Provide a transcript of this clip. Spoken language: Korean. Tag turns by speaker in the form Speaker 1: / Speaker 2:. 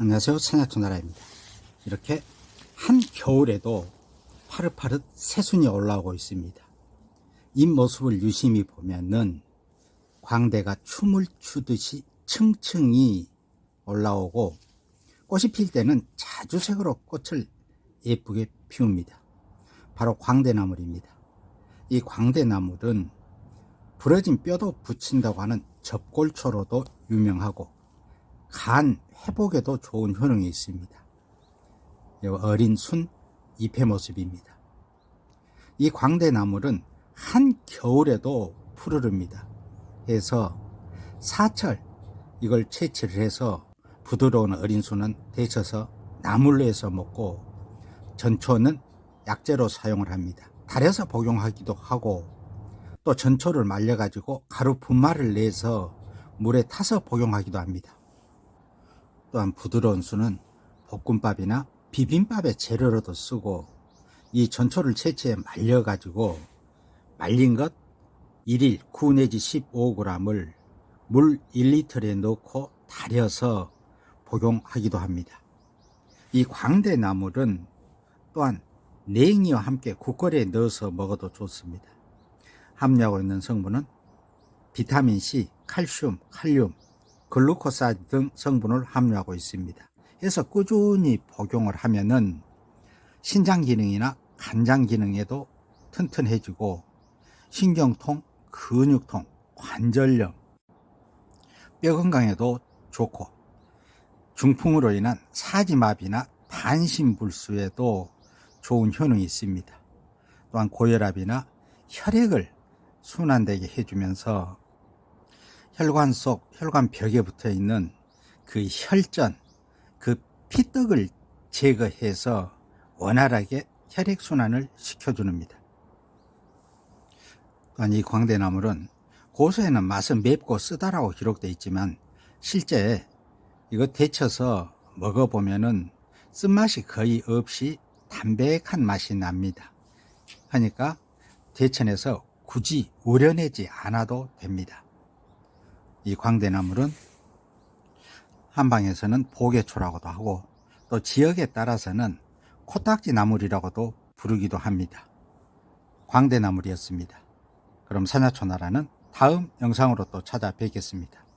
Speaker 1: 안녕하세요. 산야초나라입니다. 이렇게 한 겨울에도 파릇파릇 새순이 올라오고 있습니다. 이 모습을 유심히 보면은 광대가 춤을 추듯이 층층이 올라오고 꽃이 필 때는 자주색으로 꽃을 예쁘게 피웁니다. 바로 광대나물입니다. 이 광대나물은 부러진 뼈도 붙인다고 하는 접골초로도 유명하고 간 회복에도 좋은 효능이 있습니다. 이 어린 순 잎의 모습입니다. 이 광대나물은 한 겨울에도 푸르릅니다. 해서 사철 이걸 채취를 해서 부드러운 어린 순은 데쳐서 나물로 해서 먹고 전초는 약재로 사용을 합니다. 달에서 복용하기도 하고 또 전초를 말려가지고 가루 분말을 내서 물에 타서 복용하기도 합니다. 또한 부드러운 순은 볶음밥이나 비빔밥의 재료로도 쓰고 이 전초를 채취해 말려가지고 말린 것 1일 9 내지 15g을 물 1리터에 넣고 달여서 복용하기도 합니다. 이 광대나물은 또한 냉이와 함께 국거리에 넣어서 먹어도 좋습니다. 함유하고 있는 성분은 비타민C, 칼슘, 칼륨, 글루코사이드 등 성분을 함유하고 있습니다. 그래서 꾸준히 복용을 하면은 신장 기능이나 간장 기능에도 튼튼해지고 신경통, 근육통, 관절염, 뼈 건강에도 좋고 중풍으로 인한 사지마비나 반신불수에도 좋은 효능이 있습니다. 또한 고혈압이나 혈액을 순환되게 해주면서 혈관 속 혈관 벽에 붙어 있는 그 혈전, 그 피떡을 제거해서 원활하게 혈액 순환을 시켜 주는니다. 또한 이 광대나물은 고소에는 맛은 맵고 쓰다라고 기록되어 있지만 실제 이거 데쳐서 먹어보면은 쓴맛이 거의 없이 담백한 맛이 납니다. 하니까 대천에서 굳이 우려내지 않아도 됩니다. 이 광대나물은 한방에서는 보게초라고도 하고 또 지역에 따라서는 코딱지 나물이라고도 부르기도 합니다. 광대나물이었습니다. 그럼 산야초나라는 다음 영상으로 또 찾아뵙겠습니다.